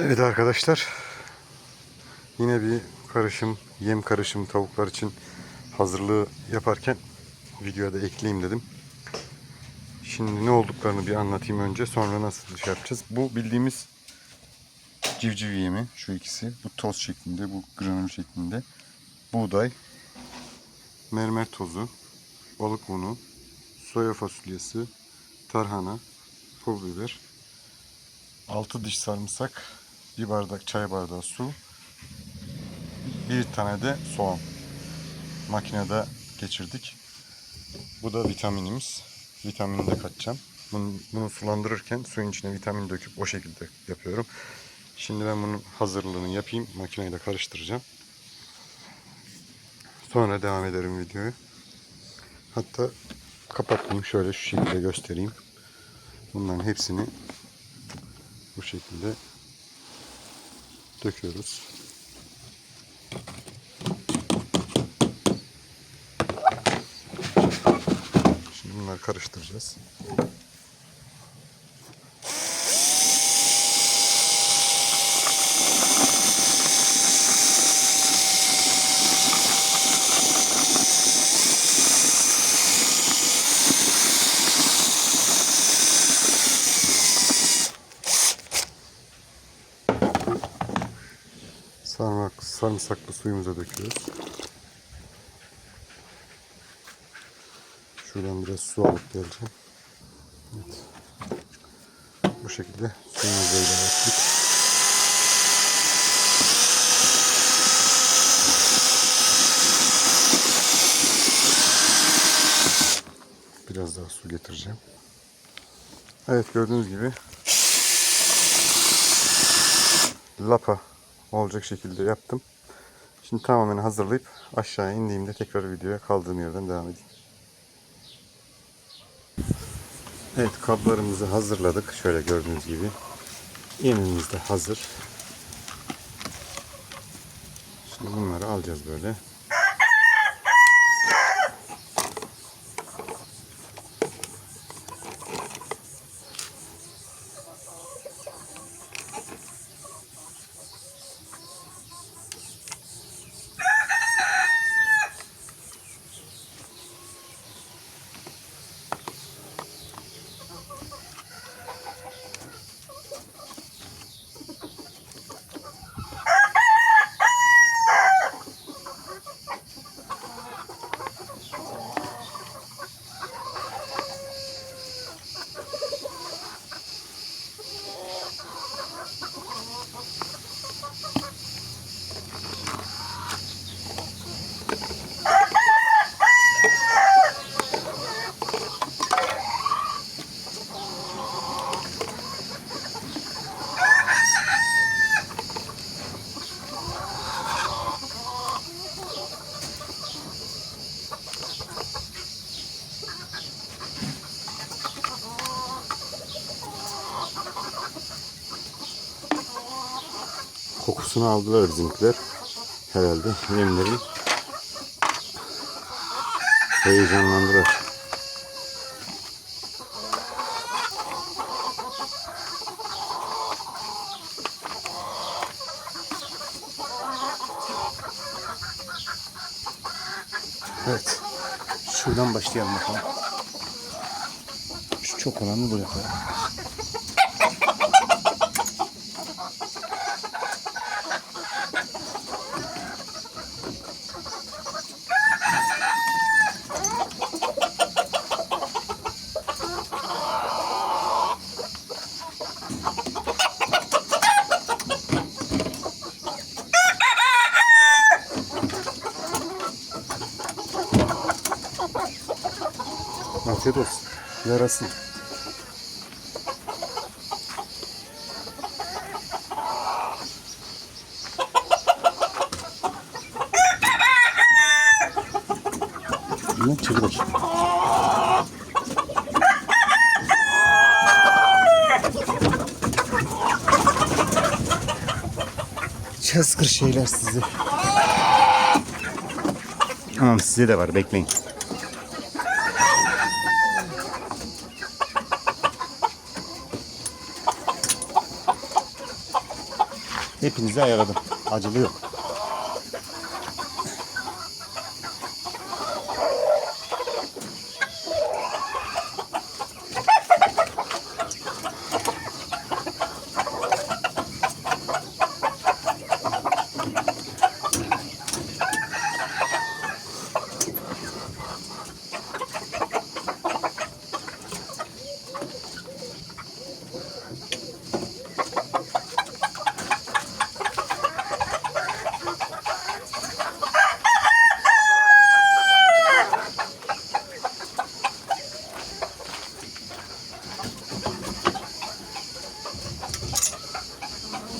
Evet arkadaşlar. Yine bir karışım, yem karışım tavuklar için hazırlığı yaparken videoya da ekleyeyim dedim. Şimdi ne olduklarını bir anlatayım önce. Sonra nasıl şey yapacağız. Bu bildiğimiz civciv yemi. Şu ikisi. Bu toz şeklinde, bu granül şeklinde. Buğday, mermer tozu, balık unu, soya fasulyesi, tarhana, pul biber, 6 diş sarımsak, bir bardak çay bardağı su, bir tane de soğan. Makinede geçirdik. Bu da vitaminimiz. Vitamini de katacağım. Bunu, bunu sulandırırken suyun içine vitamin döküp o şekilde yapıyorum. Şimdi ben bunun hazırlığını yapayım. Makineyi de karıştıracağım. Sonra devam ederim videoyu. Hatta kapatmayayım. Şöyle şu şekilde göstereyim. Bunların hepsini bu şekilde döküyoruz. Şimdi bunları karıştıracağız. Sarımsaklı suyumuza döküyoruz. Şuradan biraz su alıp geleceğim. Evet. Bu şekilde suyumuzu ilave. Biraz daha su getireceğim. Evet gördüğünüz gibi lapa olacak şekilde yaptım. Şimdi tamamen hazırlayıp aşağı indiğimde tekrar videoya kaldığım yerden devam edeyim. Evet kablarımızı hazırladık. Şöyle gördüğünüz gibi. Yemimiz de hazır. Şimdi bunları alacağız böyle. Kokusunu aldılar bizimkiler. Herhalde yemleri heyecanlandılar. Evet. Şuradan başlayalım bakalım. Şu çok olanı bu yapalım. Afiyet olsun. Yarasın. Ne çevir bakayım. Çazgır şeyler sizi. Tamam size de var bekleyin. Hepinizi ayarladım. Acılı yok.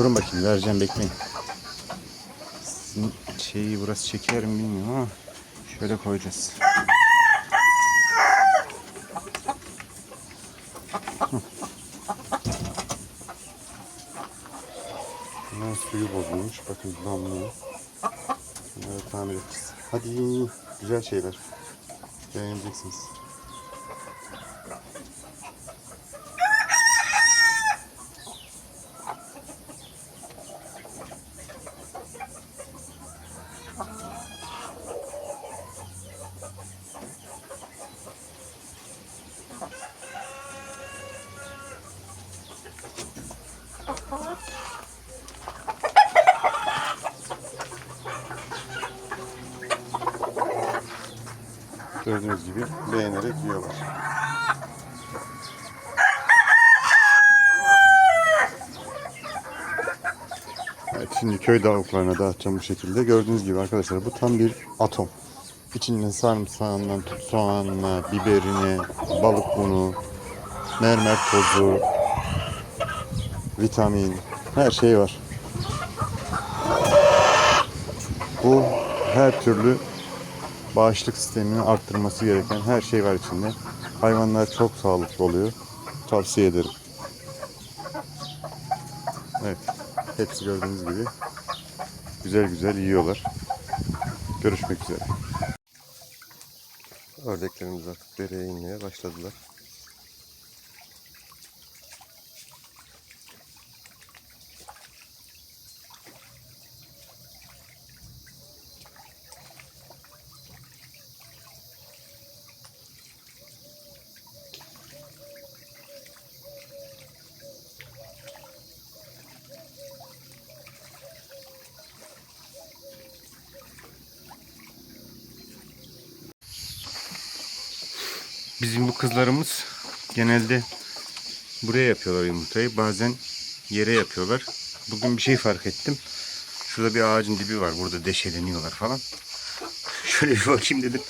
Durun bakayım vereceğim bekleyin. Sizin şeyi burası çeker mi bilmiyorum ama şöyle koyacağız. Bunlar suyu bozulmuş. Bakın damlıyor. Bunları tamir edeceğiz. Hadi güzel şeyler. Beğeneceksiniz. Gördüğünüz gibi beğenerek yiyorlar. Evet şimdi köy tavuklarına dağıtacağım bu şekilde. Gördüğünüz gibi arkadaşlar bu tam bir atom. İçinden sarımsağından tut soğanına, biberine, balık unu, mermer tozu, vitamin, her şey var. Bu her türlü bağışıklık sistemini arttırması gereken her şey var içinde. Hayvanlar çok sağlıklı oluyor. Tavsiye ederim. Evet. Hepsi gördüğünüz gibi güzel güzel yiyorlar. Görüşmek üzere. Ördeklerimiz artık dereye inmeye başladılar. Bizim bu kızlarımız genelde buraya yapıyorlar yumurtayı. Bazen yere yapıyorlar. Bugün bir şey fark ettim. Şurada bir ağacın dibi var. Burada deşeleniyorlar falan. Şöyle bir bakayım dedim.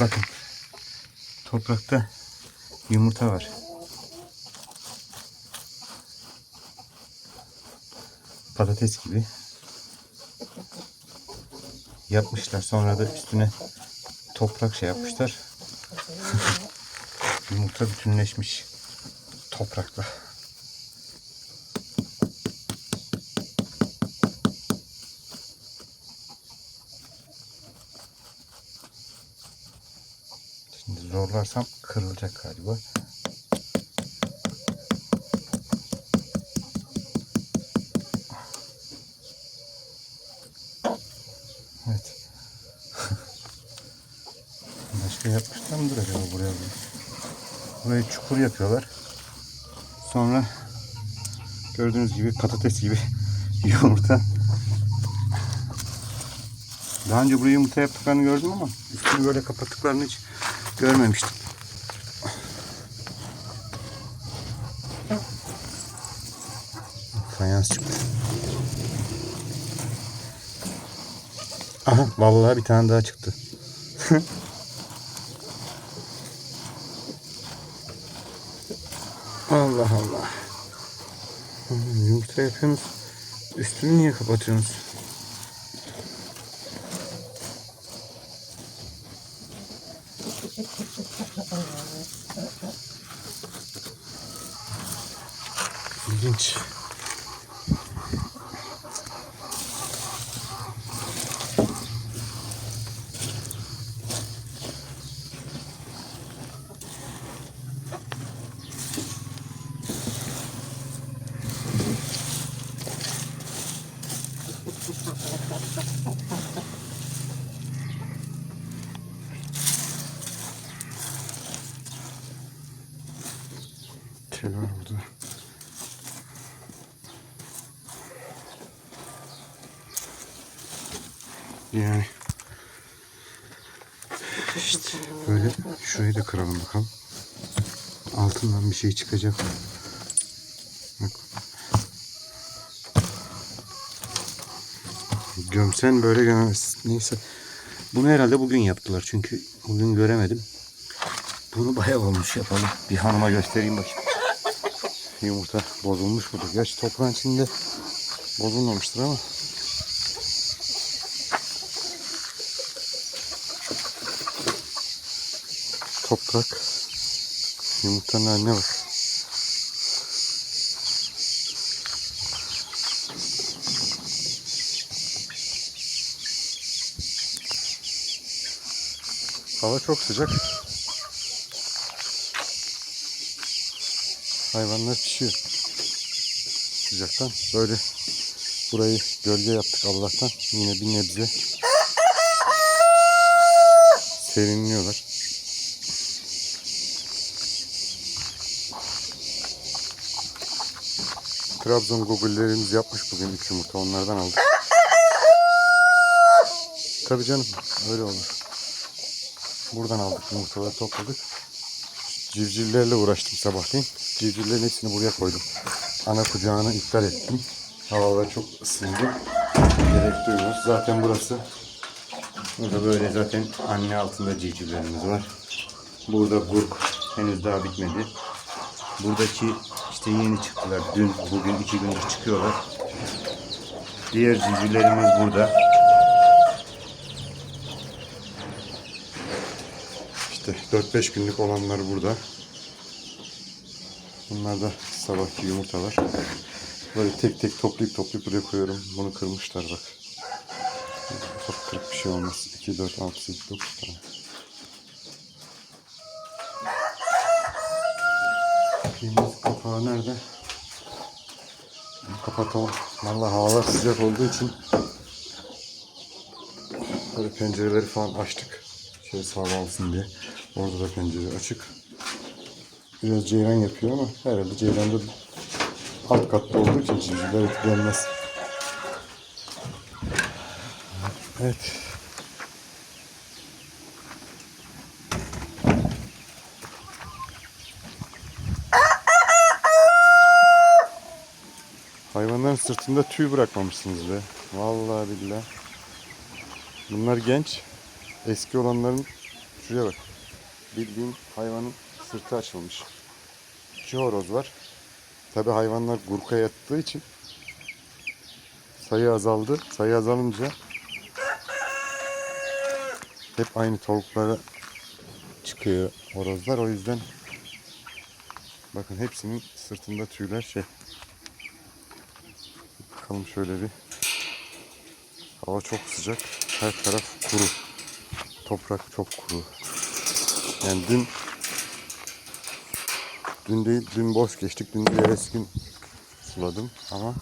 Bakın. Toprakta yumurta var. Patates gibi. Yapmışlar. Sonra da üstüne toprak şey yapmışlar. Yumurta bütünleşmiş toprakla. Şimdi zorlarsam kırılacak galiba. Evet. Başka yapmışlar mıdır acaba buraya? Burayı çukur yapıyorlar. Sonra gördüğünüz gibi patates gibi yumurta. Daha önce buraya yumurta yaptıklarını gördüm ama üstünü böyle kapattıklarını hiç görmemiştim. Fayans çıktı. Aha vallahi bir tane daha çıktı. Allah Allah. Yumurta yapıyorsunuz. Üstünü niye kapatıyorsunuz? İlginç. Kel var burada. Yani işte böyle şurayı da kıralım bakalım. Altından bir şey çıkacak. Bak. Gömsen böyle gömemez. Neyse. Bunu herhalde bugün yaptılar çünkü bugün göremedim. Bunu bayağı olmuş yapalım. Bir hanıma göstereyim bakayım. Yumurta bozulmuş mudur? Gerçi toprağın içinde bozulmamıştır ama. Toprak. Yumurtanın haline bak. Hava çok sıcak. Hayvanlar pişiyor. Sıcaktan. Böyle burayı gölge yaptık Allah'tan. Yine bir nebze serinliyorlar. Trabzon gogullerimiz yapmış bugün üç yumurta. Onlardan aldık. Tabii canım öyle olur. Buradan aldık yumurtaları topladık. Civcivlerle uğraştım sabahleyin. Civcivlerin hepsini buraya koydum. Ana kucağını iptal ettim. Havalar çok ısındı. Gerek duymuyoruz. Zaten burası Burada böyle zaten anne altında civcivlerimiz var. Burada gurk henüz daha bitmedi. Buradaki işte yeni çıktılar. Dün, bugün iki gündür çıkıyorlar. Diğer civcivlerimiz burada. işte 4-5 günlük olanlar burada. Bunlar da sabahki yumurtalar. Böyle tek tek toplayıp toplayıp buraya koyuyorum. Bunu kırmışlar bak. Ufak kırık bir şey olmaz. 2, 4, 6, 8, 9 tane. Yumurta kapağı nerede? Kapatalım. Vallahi havalar sıcak olduğu için böyle pencereleri falan açtık. Şöyle alsın diye. Orada da pencere açık. Biraz ceyran yapıyor ama herhalde ceyranda alt katta olduğu için civcivler etkilenmez. Evet. Hayvanların sırtında tüy bırakmamışsınız be. Vallahi billahi. Bunlar genç. Eski olanların şuraya bak. Bildiğin hayvanın sırtı açılmış. İki horoz var. Tabi hayvanlar gurka yattığı için sayı azaldı. Sayı azalınca hep aynı tavuklara çıkıyor horozlar. O yüzden bakın hepsinin sırtında tüyler şey. Bakalım şöyle bir. Hava çok sıcak. Her taraf kuru. Toprak çok kuru. Yani dün dün değil dün boş geçtik. Dün evvelsi gün suladım ama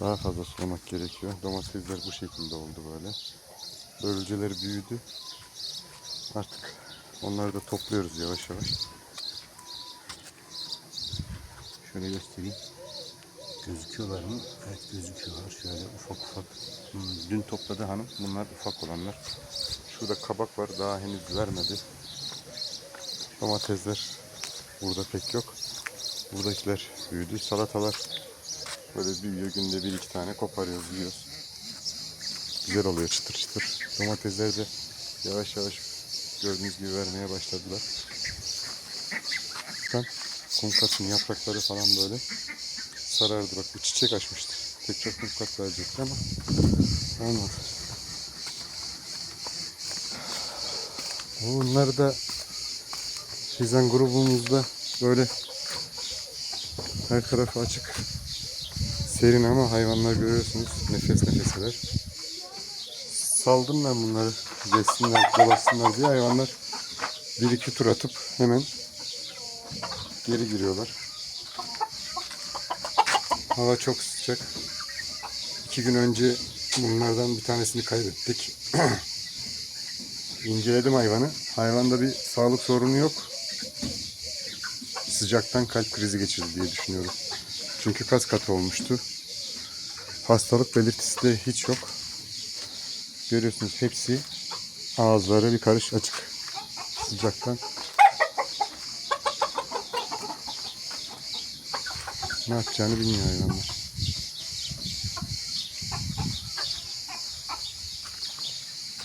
daha fazla sulamak gerekiyor. Domatesler bu şekilde oldu böyle. Börülceler büyüdü. Artık onları da topluyoruz yavaş yavaş. Şöyle göstereyim. Gözüküyorlar mı? Evet gözüküyorlar. Şöyle ufak ufak. Hmm, dün topladı hanım. Bunlar ufak olanlar. Şurada kabak var daha henüz vermedi. Domatesler burada pek yok. Buradakiler büyüdü. Salatalar böyle büyüyor. Günde bir iki tane koparıyoruz, yiyoruz. Güzel oluyor çıtır çıtır. Domatesler de yavaş yavaş gördüğünüz gibi vermeye başladılar. Bakın kumkatın yaprakları falan böyle sarardı. Bak bu çiçek açmıştı. Tekrar kumkat verecekti ama olmadı. Bunlar da Şizan grubumuzda böyle her tarafı açık. Serin ama hayvanlar görüyorsunuz nefes nefeseler. Saldım ben bunları geçsinler, dolaşsınlar diye hayvanlar bir iki tur atıp hemen geri giriyorlar. Hava çok sıcak. İki gün önce bunlardan bir tanesini kaybettik. İnceledim hayvanı. Hayvanda bir sağlık sorunu yok. sıcaktan kalp krizi geçirdi diye düşünüyorum. Çünkü kas katı olmuştu. Hastalık belirtisi de hiç yok. Görüyorsunuz hepsi ağızları bir karış açık. Sıcaktan. Ne yapacağını bilmiyor hayvanlar.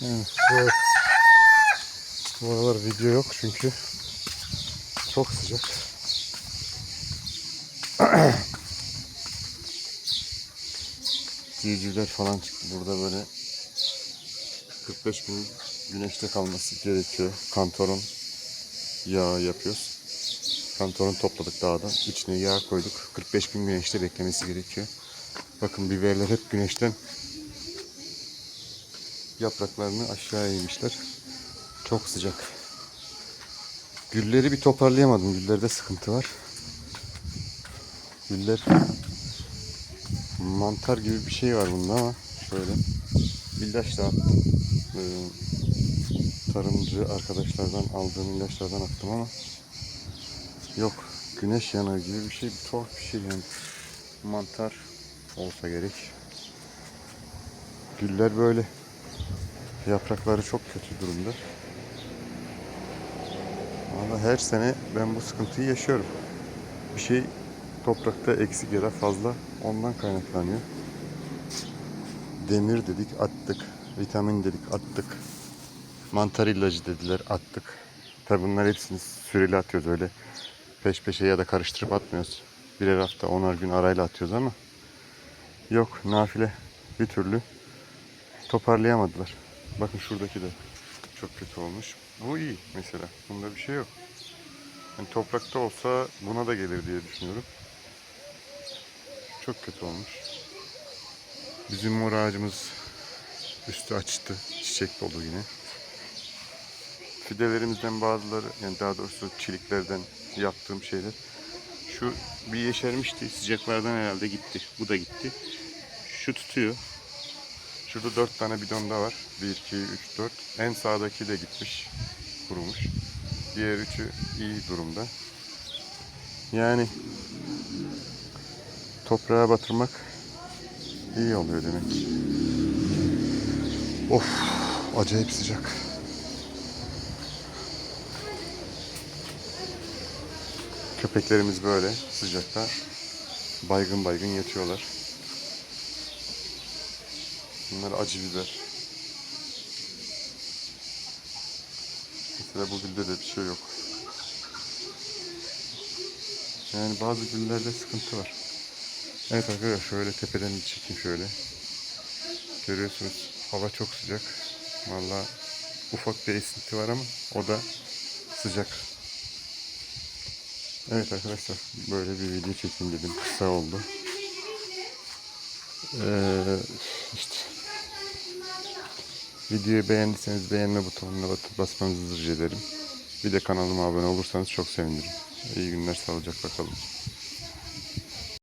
Evet, bu, aralar video yok çünkü çok sıcak. Civcivler falan çıktı burada böyle 45 gün güneşte kalması gerekiyor. Kantaron yağı yapıyoruz. Kantaron topladık dağdan. İçine yağ koyduk. 45 gün güneşte beklemesi gerekiyor. Bakın biberler hep güneşten yapraklarını aşağı eğmişler. Çok sıcak. Gülleri bir toparlayamadım. Güllerde sıkıntı var. Güller mantar gibi bir şey var bunda ama şöyle ilaç da attım. Ee, tarımcı arkadaşlardan aldığım ilaçlardan attım ama yok güneş yanığı gibi bir şey bir tuhaf bir şey yani. Mantar olsa gerek. Güller böyle. Yaprakları çok kötü durumda. Ama her sene ben bu sıkıntıyı yaşıyorum. Bir şey toprakta eksik ya da fazla ondan kaynaklanıyor. Demir dedik attık. Vitamin dedik attık. Mantar ilacı dediler attık. Tabi bunlar hepsini süreli atıyoruz öyle peş peşe ya da karıştırıp atmıyoruz. Birer hafta onar gün arayla atıyoruz ama yok nafile bir türlü toparlayamadılar. Bakın şuradaki de çok kötü olmuş. Bu iyi mesela bunda bir şey yok. Yani toprakta olsa buna da gelir diye düşünüyorum. Çok kötü olmuş. Bizim mor ağacımız üstü açtı çiçek dolu yine. Fidelerimizden bazıları yani daha doğrusu çiliklerden yaptığım şeyler. Şu bir yeşermişti sıcaklardan herhalde gitti. Bu da gitti. Şu tutuyor. Şurada dört tane bidon da var. 1 2 3 4 en sağdaki de gitmiş kurumuş. Diğer üçü iyi durumda. Yani toprağa batırmak iyi oluyor demek. Of acayip sıcak. Köpeklerimiz böyle sıcakta baygın baygın yatıyorlar. Bunlar acı biber. Mesela bu gülde de bir şey yok. Yani bazı güllerde sıkıntı var. Evet arkadaşlar şöyle tepeden çekeyim şöyle. Görüyorsunuz hava çok sıcak. Valla ufak bir esinti var ama o da sıcak. Evet arkadaşlar böyle bir video çekeyim dedim. Kısa oldu. Ee, işte videoyu beğendiyseniz beğenme butonuna basmanızı rica ederim. Bir de kanalıma abone olursanız çok sevinirim. İyi günler sağlıcakla kalın.